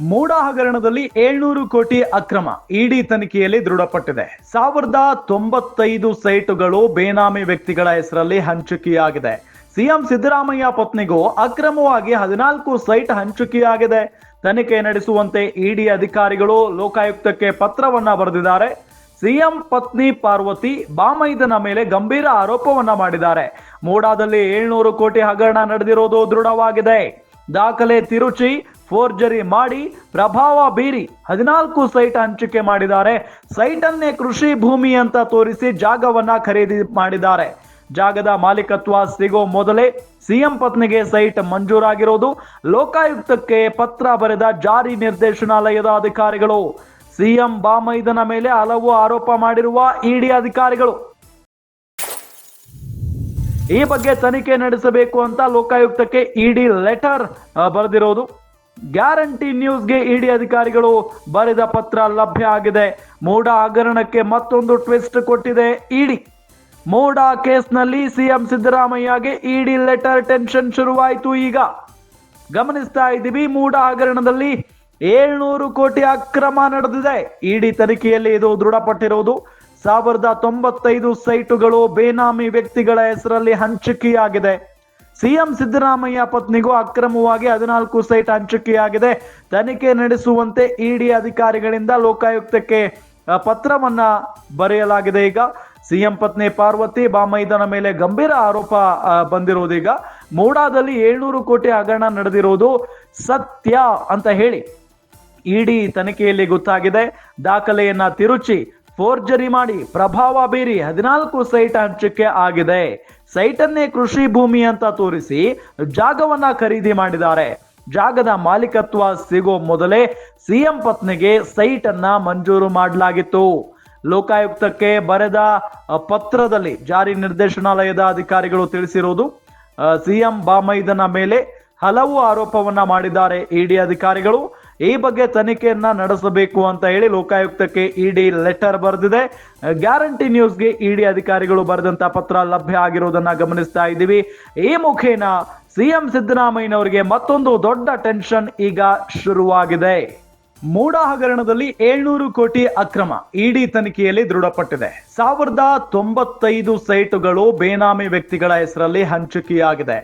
ಮೂಡ ಹಗರಣದಲ್ಲಿ ಏಳ್ನೂರು ಕೋಟಿ ಅಕ್ರಮ, ಇಡಿ ತನಿಖೆಯಲ್ಲಿ ದೃಢಪಟ್ಟಿದೆ. ಸಾವಿರದ ತೊಂಬತ್ತೈದು ಸೈಟುಗಳು ಬೇನಾಮಿ ವ್ಯಕ್ತಿಗಳ ಹೆಸರಲ್ಲಿ ಹಂಚಿಕೆಯಾಗಿದೆ. ಸಿಎಂ ಸಿದ್ದರಾಮಯ್ಯ ಪತ್ನಿಗೂ ಅಕ್ರಮವಾಗಿ ಹದಿನಾಲ್ಕು ಸೈಟ್ ಹಂಚಿಕೆಯಾಗಿದೆ. ತನಿಖೆ ನಡೆಸುವಂತೆ ಇಡಿ ಅಧಿಕಾರಿಗಳು ಲೋಕಾಯುಕ್ತಕ್ಕೆ ಪತ್ರವನ್ನ ಬರೆದಿದ್ದಾರೆ. ಸಿಎಂ ಪತ್ನಿ ಪಾರ್ವತಿ ಬಾಮೈದನ ಮೇಲೆ ಗಂಭೀರ ಆರೋಪವನ್ನ ಮಾಡಿದ್ದಾರೆ. ಮೂಡಾದಲ್ಲಿ ಏಳ್ನೂರು ಕೋಟಿ ಹಗರಣ ನಡೆದಿರೋದು ದೃಢವಾಗಿದೆ. ದಾಖಲೆ ತಿರುಚಿ ಫೋರ್ಜರಿ ಮಾಡಿ ಪ್ರಭಾವ ಬೀರಿ ಹದಿನಾಲ್ಕು ಸೈಟ್ ಹಂಚಿಕೆ ಮಾಡಿದ್ದಾರೆ. ಸೈಟ್ ಅನ್ನೇ ಕೃಷಿ ಭೂಮಿ ಅಂತ ತೋರಿಸಿ ಜಾಗವನ್ನ ಖರೀದಿ ಮಾಡಿದ್ದಾರೆ. ಜಾಗದ ಮಾಲೀಕತ್ವ ಸಿಗೋ ಮೊದಲೇ ಸಿಎಂ ಪತ್ನಿಗೆ ಸೈಟ್ ಮಂಜೂರಾಗಿರೋದು. ಲೋಕಾಯುಕ್ತಕ್ಕೆ ಪತ್ರ ಬರೆದ ಜಾರಿ ನಿರ್ದೇಶನಾಲಯದ ಅಧಿಕಾರಿಗಳು. ಸಿಎಂ ಬಾಮೈದನ ಮೇಲೆ ಹಲವು ಆರೋಪ ಮಾಡಿರುವ ಇಡಿ ಅಧಿಕಾರಿಗಳು. ಈ ಬಗ್ಗೆ ತನಿಖೆ ನಡೆಸಬೇಕು ಅಂತ ಲೋಕಾಯುಕ್ತಕ್ಕೆ ಇಡಿ ಲೆಟರ್ ಬರೆದಿರೋದು. ಗ್ಯಾರಂಟಿ ನ್ಯೂಸ್ಗೆ ಇಡಿ ಅಧಿಕಾರಿಗಳು ಬರೆದ ಪತ್ರ ಲಭ್ಯ ಆಗಿದೆ. ಮೂಡ ಹಗರಣಕ್ಕೆ ಮತ್ತೊಂದು ಟ್ವಿಸ್ಟ್ ಕೊಟ್ಟಿದೆ ಇಡಿ. ಮೂಡ ಕೇಸ್ನಲ್ಲಿ ಸಿಎಂ ಸಿದ್ದರಾಮಯ್ಯಗೆ ಇಡಿ ಲೆಟರ್ ಟೆನ್ಷನ್ ಶುರುವಾಯಿತು ಈಗ. ಗಮನಿಸ್ತಾ ಇದ್ದೀವಿ, ಮೂಡ ಹಗರಣದಲ್ಲಿ ಏಳ್ನೂರು ಕೋಟಿ ಅಕ್ರಮ ನಡೆದಿದೆ. ಇಡಿ ತನಿಖೆಯಲ್ಲಿ ಇದು ದೃಢಪಟ್ಟಿರುವುದು. ಸಾವಿರದ ತೊಂಬತ್ತೈದು ಸೈಟುಗಳು ಬೇನಾಮಿ ವ್ಯಕ್ತಿಗಳ ಹೆಸರಲ್ಲಿ ಹಂಚಿಕೆಯಾಗಿದೆ. ಸಿಎಂ ಸಿದ್ದರಾಮಯ್ಯ ಪತ್ನಿಗೂ ಅಕ್ರಮವಾಗಿ ಹದಿನಾಲ್ಕು ಸೈಟ್ ಹಂಚಿಕೆಯಾಗಿದೆ. ತನಿಖೆ ನಡೆಸುವಂತೆ ಇಡಿ ಅಧಿಕಾರಿಗಳಿಂದ ಲೋಕಾಯುಕ್ತಕ್ಕೆ ಪತ್ರವನ್ನ ಬರೆಯಲಾಗಿದೆ ಈಗ. ಸಿಎಂ ಪತ್ನಿ ಪಾರ್ವತಿ ಬಾಮೈದನ ಮೇಲೆ ಗಂಭೀರ ಆರೋಪ ಬಂದಿರೋದು ಬಂದಿರೋದೀಗ ಮೂಡಾದಲ್ಲಿ ಏಳ್ನೂರು ಕೋಟಿ ಹಗರಣ ನಡೆದಿರೋದು ಸತ್ಯ ಅಂತ ಹೇಳಿ ಇಡಿ ತನಿಖೆಯಲ್ಲಿ ಗೊತ್ತಾಗಿದೆ. ದಾಖಲೆಯನ್ನ ತಿರುಚಿ ಫೋರ್ಜರಿ ಮಾಡಿ, ಪ್ರಭಾವ ಬೀರಿ ಹದಿನಾಲ್ಕು ಸೈಟ್ ಹಂಚಿಕೆ ಆಗಿದೆ. ಸೈಟನ್ನೇ ಕೃಷಿ ಭೂಮಿ ಅಂತ ತೋರಿಸಿ ಜಾಗವನ್ನ ಖರೀದಿ ಮಾಡಿದ್ದಾರೆ. ಜಾಗದ ಮಾಲೀಕತ್ವ ಸಿಗೋ ಮೊದಲೇ ಸಿಎಂ ಪತ್ನಿಗೆ ಸೈಟ್ ಅನ್ನ ಮಂಜೂರು ಮಾಡಲಾಗಿತ್ತು. ಲೋಕಾಯುಕ್ತಕ್ಕೆ ಬರೆದ ಪತ್ರದಲ್ಲಿ ಜಾರಿ ನಿರ್ದೇಶನಾಲಯದ ಅಧಿಕಾರಿಗಳು ತಿಳಿಸಿರುವುದು ಸಿಎಂ ಬಾಮೈದನ ಮೇಲೆ ಹಲವು ಆರೋಪವನ್ನ ಮಾಡಿದ್ದಾರೆ ಇಡಿ ಅಧಿಕಾರಿಗಳು. ಈ ಬಗ್ಗೆ ತನಿಖೆಯನ್ನ ನಡೆಸಬೇಕು ಅಂತ ಹೇಳಿ ಲೋಕಾಯುಕ್ತಕ್ಕೆ ಇಡಿ ಲೆಟರ್ ಬರೆದಿದೆ. ಗ್ಯಾರಂಟಿ ನ್ಯೂಸ್ಗೆ ಇಡಿ ಅಧಿಕಾರಿಗಳು ಬರೆದಂತ ಪತ್ರ ಲಭ್ಯ ಆಗಿರೋದನ್ನ ಗಮನಿಸ್ತಾ ಇದ್ದೀವಿ. ಈ ಮುಖೇನ ಸಿಎಂ ಸಿದ್ದರಾಮಯ್ಯನವರಿಗೆ ಮತ್ತೊಂದು ದೊಡ್ಡ ಟೆನ್ಷನ್ ಈಗ ಶುರುವಾಗಿದೆ. ಮೂಡ ಹಗರಣದಲ್ಲಿ ಏಳ್ನೂರು ಕೋಟಿ ಅಕ್ರಮ ಇಡಿ ತನಿಖೆಯಲ್ಲಿ ದೃಢಪಟ್ಟಿದೆ. ಸಾವಿರದ ತೊಂಬತ್ತೈದು ಸೈಟುಗಳು ಬೇನಾಮಿ ವ್ಯಕ್ತಿಗಳ ಹೆಸರಲ್ಲಿ ಹಂಚಿಕೆಯಾಗಿದೆ.